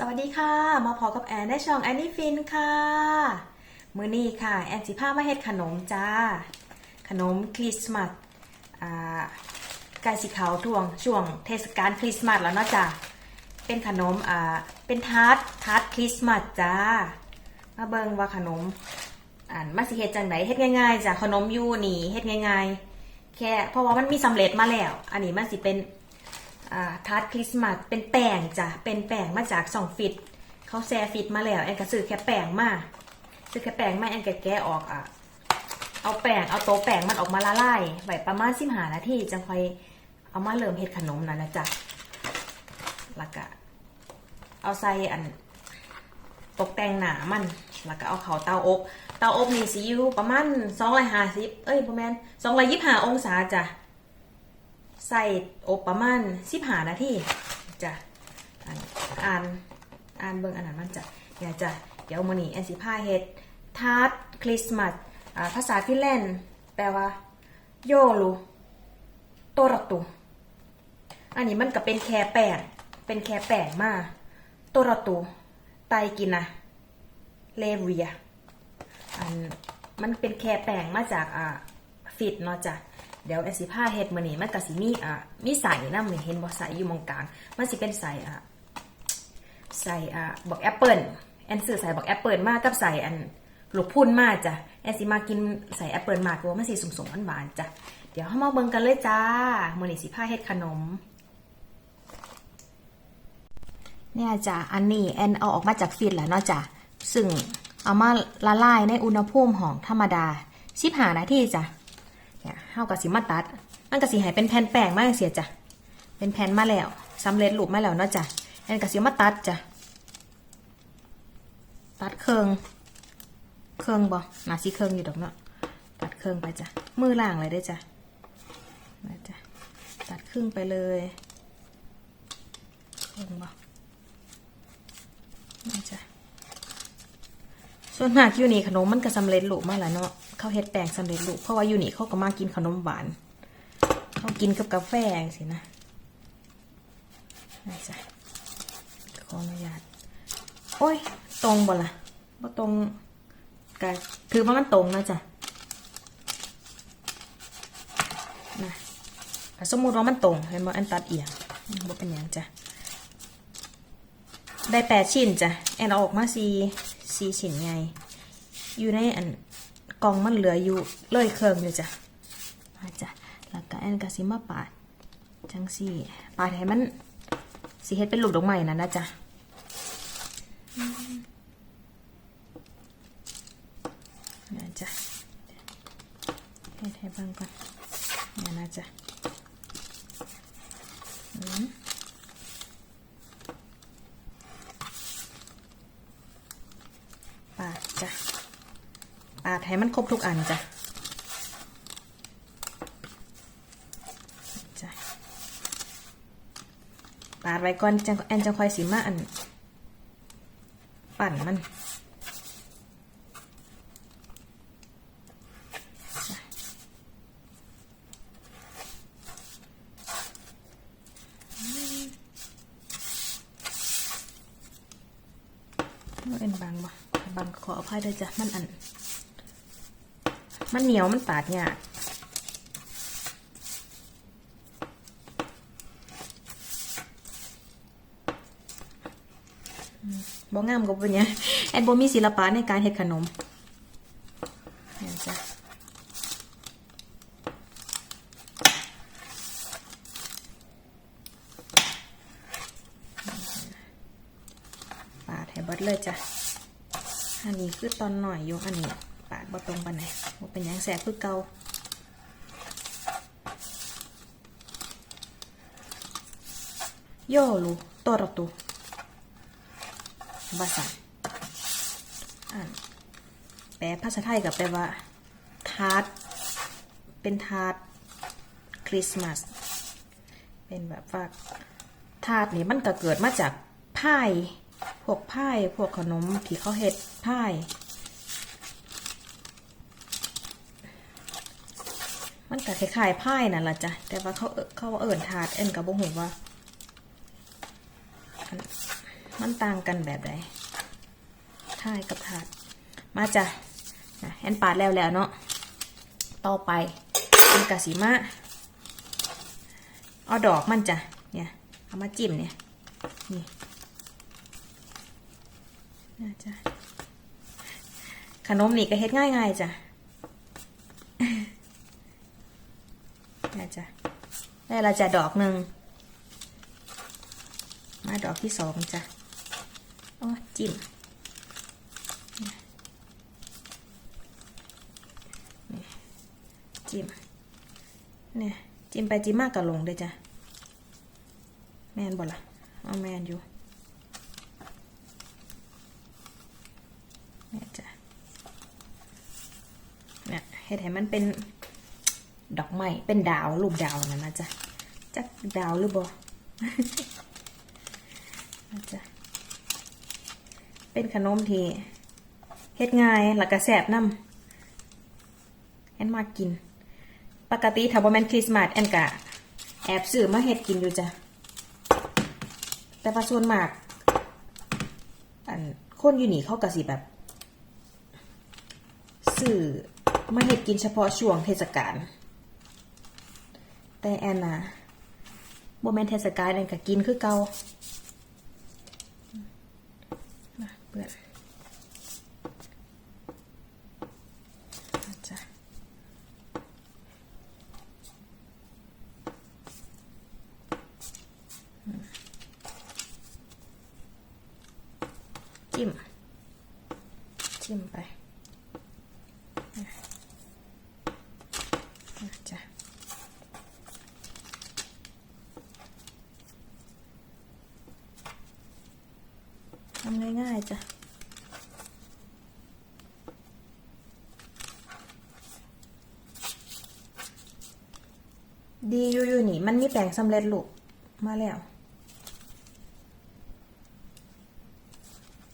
สวัสดีค่ะ มาพอกับแอนได้ช่องแอนนี่ฟินค่ะ มือนี้ค่ะ แอนสิพามาเฮ็ดขนมจ้า ขนมคริสต์มาสอ่ากล้สิเขาวท่วงช่วงเทศกาลคริสต์มาสแล้วเนาะจ้าเป็นขนมอ่าเป็นทาร์ตทาร์ตคริสต์มาสจ้า มาเบิงว่าขนมอ่านมาสิเฮ็ดจังไดเฮ็ดง่ายๆจ้ะขนมยูนี่เฮ็ดง่ายๆ แค่เพราะว่ามันมีสำเร็จมาแล้ว อันนี้มันสิเป็น ทาร์ตคริสต์มาสเป็นแป้งจ้ะ เป็นแป้งมาจากสองฟิต เขาแซ่ฟิตมาแล้ว แอนก็ซื้อแค่แป้งมาซื้อแค่แป้งมาแอนก็แกะออกอะ เอาแป้ง เอาโต๊ะแป้งมันออกมาละลายไว้ประมาณสิบหานาทีจังค่อยเอามาเริ่มเฮ็ดขนมนั่นนะจ๊ะแล้วก็เอาใส่อันตกแต่งหนามัน แล้วก็เอาเขาเตาอบ เตาอบนี่สิอยู่ประมาณสองร้อยห้าสิบเอ้ยประมาณสองร้อยยี่สิบห้าองศาจ้ะ ใส่อบประมาณสิบหานาทีจ้ะอ่านอ่านอ่านเบิ่งอันนั้นมันจ้ะเนี่ยจ้ะเดี๋ยวมื้อนี้แอนสิพาเฮ็ดทาร์ตคริสต์มาสภาษาฟินแลนด์แปลว่าโยลูโตรตุอันนี้มันก็เป็นแค่แป้งเป็นแค่แป้งมาโตรตุไตกินนะเลเวียอันมันเป็นแค่แป้งมาจากอ่าฟิตเนาะจ้ะ เดี๋ยวแอนสิผ้าเฮ็ดมือนี้มันก็สิมีอะมีใส่นำนี่เห็นบ่ใส่อยู่มองกลาง มันสิเป็นใส่อะใส่อะบอกแอปเปิลแอนซื้อใส่บอกแอปเปิลมากับใส่อันลูกพุ่นมากจ้ะแอนสิมากินใส่แอปเปิลมากเพราะว่ามันสิสมๆหวานๆจ้ะเดี๋ยวเฮามาเบิ่งกันเลยจ้ามือนี้สิผ้าเฮ็ดขนมเนี่ยจ้ะอันนี้แอนเอาออกมาจากฟรีดแหล้วเนาะจ้ะซึ่งเอามาละลายในอุณหภูมิของธรรมดา15นาทีจ้ะ เนี่ยเฮากับสิมาตัด มันก็สิให้เป็นแผ่นแป้งมาจังเสียจ้ะ เป็นแผ่นมาแล้วสำเร็จรูปมาแล้วเนาะจ้ะแอนก็สิมาตัดจ้ะ ตัดเครื่องเครื่องบ่น่าสิเครื่องอยู่ดอกเนาะ ตัดเครื่องไปจ้ะ มือล่างเลยได้จ้ะนะจ้ะ ตัดครึ่งไปเลยเครื่องบ่นี่จ้ะส่วนมากอยู่นี่ขนมมันก็สำเร็จรูปมาแล้วเนาะ เขาเฮ็ดแป้งสำเร็จรูปเพราะว่าอยู่นี่เขาก็มากินขนมหวาน เขากินกับกาแฟสินะนี่จ้ะขออนุญาตโอ้ย ตรงบ่ล่ะบ่ตรงกันถือว่ามันตรงนะจ้ะนะสมมุติว่ามันตรงเห็นบ่อันตัดเอียงบ่เป็นหยังจ้ะได้แปดชิ้นจ้ะแอนอออกมาสี่สี่ชิ้นไงอยู่ในอัน กล่องมันเหลืออยู่เลยเครื่องอยู่จ้ะมาจ้ะแล้วก็แอนกาซิมาปาดจังสี่ปาดให้มันสีเฮ็ดเป็นลูกดอกไม้นั่นนะจ๊ะนะจ้ะเฮ็ดให้เบ้างก่อนนี่นะจ๊ะอืม ปาดจ้ะ ปาด ให้มันครบทุกอันจ้ะจ้ะปาดไว้ก่อนจังแอนจังคอยสีมาอัน ปั่นมันจ้ะมันเป็นบางบ่บางขออภัยด้วยจ้ะ มันอัน มันเหนียวมันปาดยากอืมบ่งามก็เป็นยังแอนบ่มีศิลปะในการเฮ็ดขนมนี่จ้ะปาดให้บิดเลยจ้ะ อันนี้คือตอนหน่อยอยู่อันนี้ ปาดบ่ตรงปานไหนบ่เป็นหยังแสบคือเก่าโยลูโตรตุภาษาอ่านแปลภาษาไทยกับแปลว่า ทาร์ตเป็นทาร์ตคริสต์มาส เป็นแบบว่าทาร์ตนี่มันก็เกิดมาจากพาย พวกพาย พวกขนมที่เขาเฮ็ดพาย มันก็คล้ายๆพายนั่นล่ะจ้ะ แต่ว่าเขาเอิ้นเขาว่าเอิ่นาดเอ็นกับบ่ฮู้ว่า มันต่างกันแบบใดถ่ายกับถาด มาจ้ะแอนปาดแล้วแล้วเนาะ ต่อไปเป็นกะสีมาเอาดอกมันจ้ะ เนี่ย เอามาจิ้มเนี่ย นี่นะจ้ะขนมนี่ก็เฮ็ดง่ายๆจ้ะ นะจ้ะได้ละจ้ะดอกหนึ่งมาดอกที่สองจ้ะโอ้จิ้มจิ้มเนี่ยจิ้มไปจิ้มมากกับลงเลยจ้ะแมนบ่ล่ะเอาแมนอยู่เนี่ยจ้ะเนี่ยเฮ็ดให้มันเป็น ดอกไม้เป็นดาวรูปดาวนั่นะจ๊ะจักดาวหรือบ่นะจ๊ะเป็นขนมที่เฮ็ดง่ายแล้วก็แซ่บน้ำแอนมากิน ปกติถ้าบ่แม่นคริสต์มาสแอนกะแอบซื้อมาเฮ็ดกินอยู่จ้ะแต่ว่าส่วนมาก อันคนอยู่นี่เขาก็สิแบบซื้อมาเฮ็ดกินเฉพาะช่วงเทศกาล แต่แอนนะบ่แมนเทศกาลแอนก็กินคือเกาเปื้อนเอาจ้ะจิ้ม จิ้มไปอะอะจ้ะ ทำง่ายๆจ้ะ ดีอยู่อยู่นี่ มันมีแป้งสำเร็จรูปมาแล้ว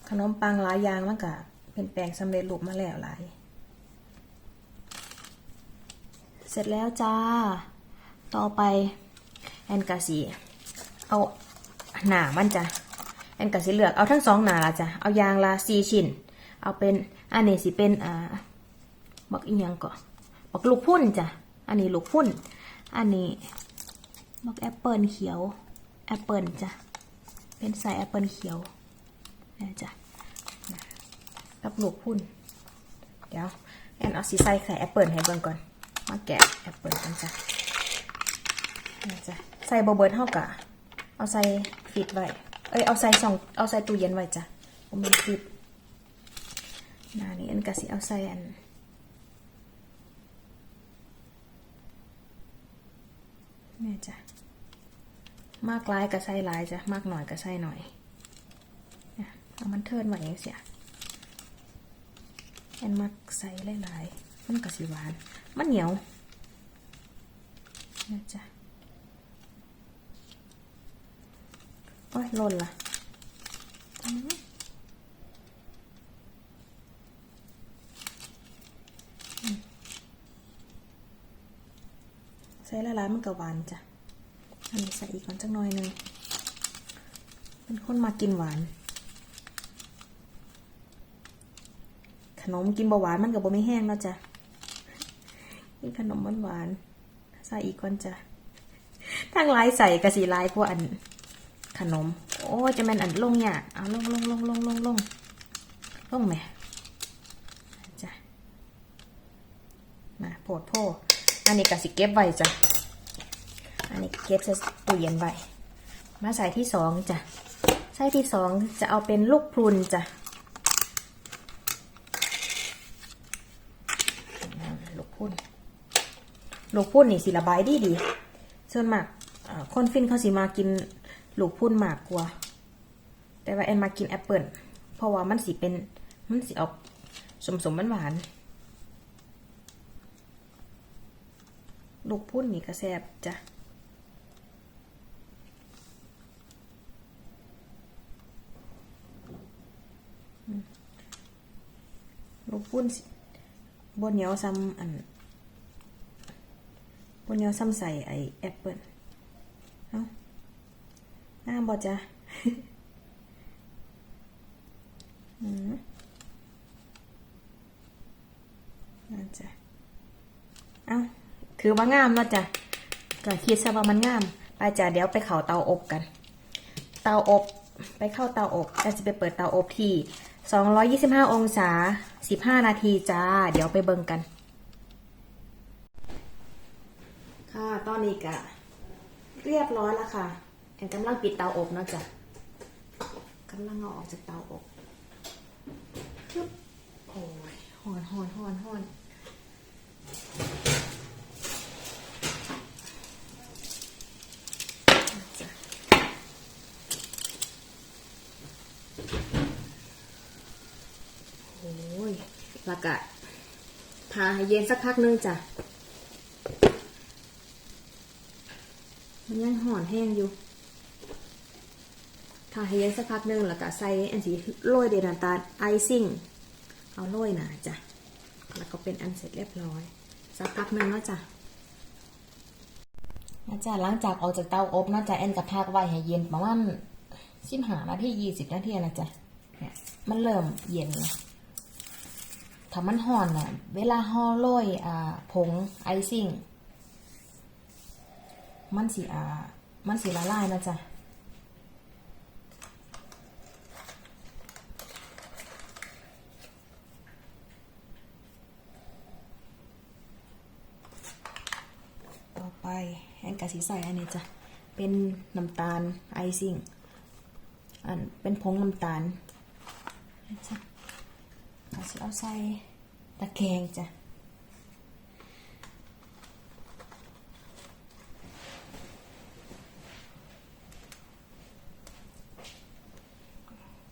ขนมปังหลายอย่างมันก็เป็นแป้งสำเร็จรูปมาแล้วหลาย เสร็จแล้วจ้า ต่อไปแอนกาสีเอาหนามันจ้ะแอนกะสิเลือกเอาทั้งสองหนาละจ้ะเอายางละสี่ชิ้น เอาเป็นอันนี้สิเป็นอ่าบักอีหยังก่อนบักลูกพุ่นจ้ะอันนี้ลูกพุ่น อันนี้บักแอปเปิลเขียวแอปเปิลจ้ะ เป็นใส่แอปเปิลเขียวนะจ้ะกับลูกพุ่น เดี๋ยวแอนเอาสีใส่ใส่แอปเปิลให้เบิ่งก่อน มาแกะแอปเปิลกันจ้ะนะจ้ะใส่บเบิร์ดเท่ากะเอาใส่ฟิตไว้ เอ้ยเอาใส่สองเอาใส่ตู้เย็นไว้จ้ะผมเป็นฟิตนานี้อันกะสิเอาใส่อันเนี่ยจ้ะ มากหลายก็ใส่หลายจ้ะมากหน่อยก็ใส่หน่อยเอามันเทินไว้ย่างเสียแอนมักใส่หลายๆมันก็สิหวาน มันเหนียวเนี่ยจ้ะโอ้ยล่นละใส่ละลายมันก็หวานจ้ะ อันนี้ใส่อีกก่อนจักหน่อยหนึ่งเป็นคนมากินหวาน ขนมกินเบาหวานมันกับบ่ไม่แห้งแล้วจ้ะกินขนมมันหวานใส่อีกก่อนจ้ะทางลายใส่กระสีลายกว่าอันขนม โอ้ยจะแม่นอันลงเนี่ยเอาลงลงลงลงลงลงลงไหมจ้ะมาโพดโพอันนี้กระสิเก็บไว้จ้ะ อันนี้เก็บใส่ตู้เย็นไว้มาใส่ที่สองจ้ะใส่ที่สองจะเอาเป็นลูกพรุนจ้ะลูกพรุนลูกพรุนนี่สิระบายดีดีส่วนมากคนฟินเขาสิมากินลูกพุ่นมากกว่า แต่ว่าแอนมากินแอปเปิลเพราะว่ามันสิเป็นมันสิออกสมสมหวานหวานลูกพุ่นนี่ก็แซ่บจ้ะ ลูกพุ่นบนเหนียวซ้ำอันบนเหนียวซ้ำใส่ไอแอปเปิลเอ้าน้ำบอจ้ะอืมน่าจะเอ้าถือว่างามเนาะจ้ะก็คิดซะว่ามันงามไปจ้ะเดี๋ยวไปเข้าเตาอบกัน เตาอบ ไปเข้าเตาอบเราจะไปเปิดเตาอบที่ 225 องศา 15 นาทีจ้า เดี๋ยวไปเบิ่งกัน ค่ะ ตอนนี้ก็เรียบร้อยแล้วค่ะแอนกำลังปิดเตาอบเนาะจ้ะกำลังเอาออกจากเตาอบชึบโอ้ยหอนหอนหอนหอนจ้ะโอ้ย แล้วก็ทาให้เย็นสักพักนึงจ้ะมันยังห่อนแห้งอยู่ทาให้เย็นสักพักหนึงแล้วก็ใส่อันสีโรยเดน้ำตาลไอซิ่งเอาโรยหนาจ้ะแล้วก็เป็นอันเสร็จเรียบร้อย สักพักนึงเนาะจ้ะนะจ๊ะหลังจากออกจากเตาอบนะจ๊ะแอนกับพักไว้ให้เย็นประมาณสิบห้านาทียี่สิบนาทีนะจ๊ะเนี่ยมันเริ่มเย็นแล้ว ถ้ามันห่อนน่ะ เวลาห่อโรยอ่าผงไอซิ่ง มันสีอ่า มันสีละลายนะจ๊ะต่อไปแอนกะสีใสอันนี้จ้ะ เป็นน้ำตาลไอซิ่ง อันเป็นผงน้ำตาลนะจ๊ะ กะสีเอาใส่ตะแกรงจ้ะ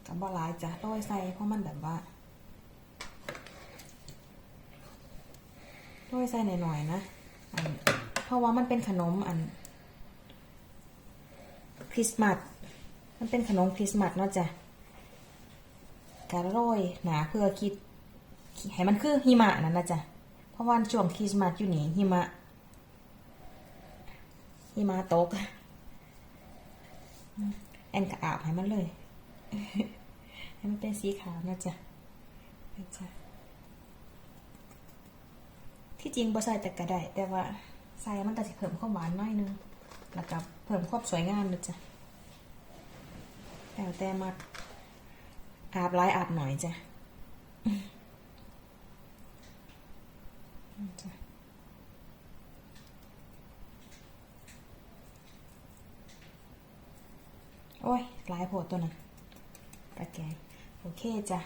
กับบหลายจ้ะโรยใส่เพราะมันแบบว่าโรยใส่หน่อยๆนะอันเพราะว่ามันเป็นขนมอันคริสต์มาสมันเป็นขนมคริสต์มาสเนาะจ้ะ การโรยหนาเพื่อคิดให้มันคือหิมะนั่นนะจ๊ะเพราะว่าช่วงคริสต์มาสอยู่นี่หิมะหิมะตกแอนกะอาบให้มันเลยให้มันเป็นสีขาวนะจ๊ะนะจ๊ะที่จริงบ่ใส่แต่ก็ไดแต่ว่าใส่มันก็จะเพิ่มความหวานน้อยนึงแล้วก็เพิ่มความสวยงามนะจ๊ะแล้วแต่มัก อาบหลายอาบหน่อยจ้ะโอ้ยหลายโพดตัวนั้นตะแกงโอเคจ้ะ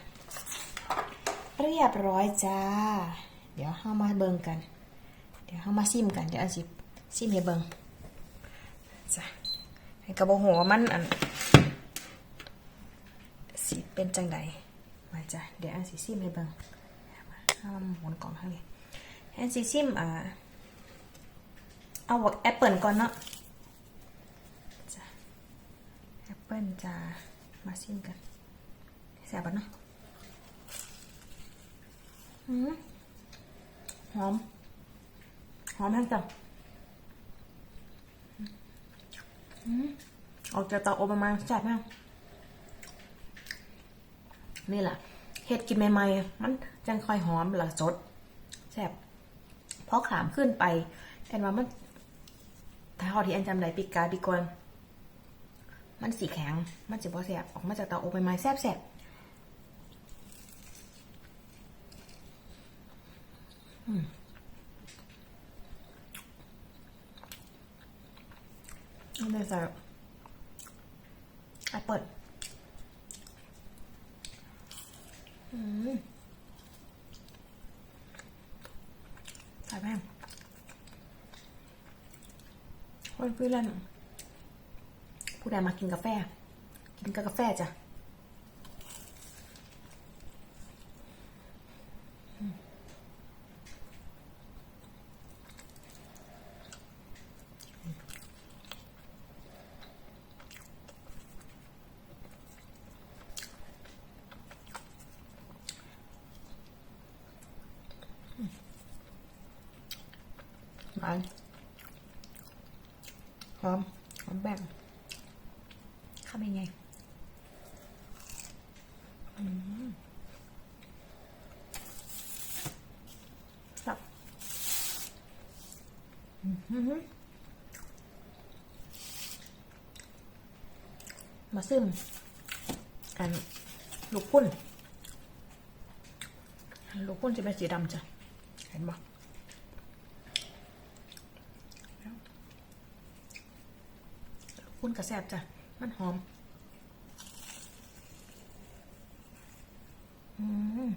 เรียบร้อยจ้า เดี๋ยวเข้ามาเบิงกัน เดี๋ยวเข้ามาซิมกัน เดี๋ยวอาสิซิมให้เบิงจ้ะให้กระบอกหัวมันอัน สิเป็นจังใดมาจ้ะเดี๋ยวอันสิซิมให้เบิ่งเอามาหมุนกล่องข้างนี้อันสิซิมอ่าเอาแอปเปิลก่อนเนาะจ้ะแอปเปิลจ้ามาซิมกันแซ่บปะเนาะอืมหอม หอมแห้งจังอืมออกจากเตาอบประมาณแซ่บมาก นี่แหละเห็ดกินใหม่ๆมันจังค่อยหอมและสดแซ่บเพราะขามขึ้นไปแอนว่ามันถ้าทอที่แอนจำได้ปีกาปีกวนมันสีแข็ง มันจะบ่แซ่บออกมาจากเตาอบใหม่ๆแซ่บแซ่บเอาเลยใส่แอปเปิลอืม ใส่แป้งเพื่อนเพื่อนผู้ใดมากินกาแฟ กินกับกาแฟจ้ะ อันหอมหอมแบ่งข้าไปไงสับมาซึมอันลูกพุ่น ลูกพุ่นจะเป็นสีดำจ้ะ เห็นไหม นกระแซบจ้ะ มันหอม อืม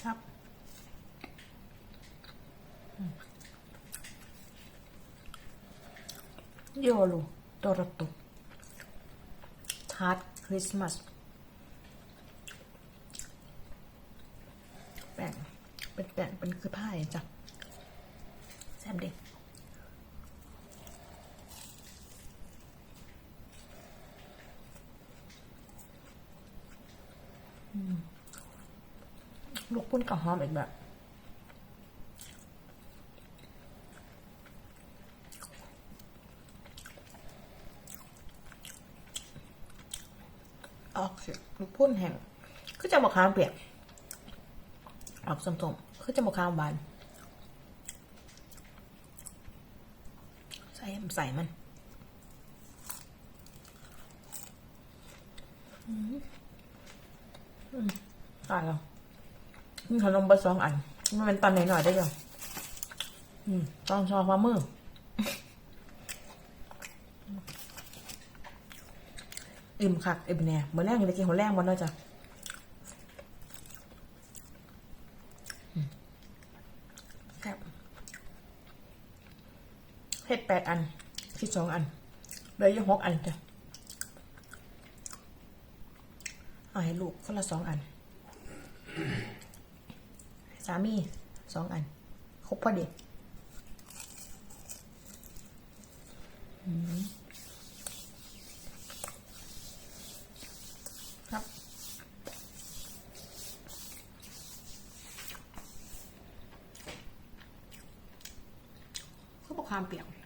ครับโยลูโตรโตทาร์ตคริสต์มาสแป้งเป็นแป้งเป็นคือผ้าจ้ะ แซ่บดิลูกปุ้นกับหอมอีกแบบออกสิลูกพุ่นแห้งคือจะบอกคามเปียกออกสมๆคือจะบอกคามหวาน ใส่มันอืมอืมตายแล้วนี่ขนมไปสองอัน มันเป็นตอนหน่อยๆได้ยังอืมตอนชอความมืออิ่มคักอิ่มแน่เมื่อแรกยังได้กินหัวแรกมันเนาะจ้ะแซ่บเฮ็ดแปดอัน คิดสองอันเลยยังหกอันจ้ะเอาให้ลูกคนละสองอัน สามีสองอัน ครบพอดีครับเขาบอกความเปียก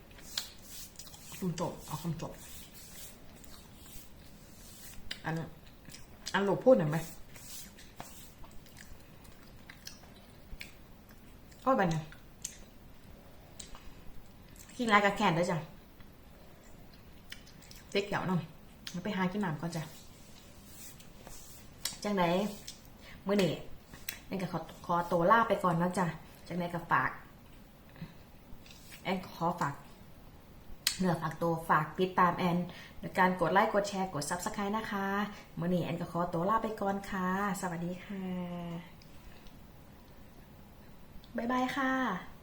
คำจบเอาคำจบ อัน อันหลบพูดหน่อยไหมก็ไปนะกินไรกับแขนได้จ้ะเจ๊กเกี่ยวหน่อยไปหากินน้ำก่อนจ้ะจังไหนมื้อนี้แอนก็ขอขอตัวลาไปก่อนเนาะจ้ะจังไหนก็ฝาก แอนขอฝาก เนื้อฝากตัวฝากติดตามแอนโดยการกดไลค์กดแชร์กด Subscribe นะคะมื่อนี้แอนก็ขอตัวลาไปก่อนค่ะ สวัสดีค่ะ บ๊ายบายค่ะ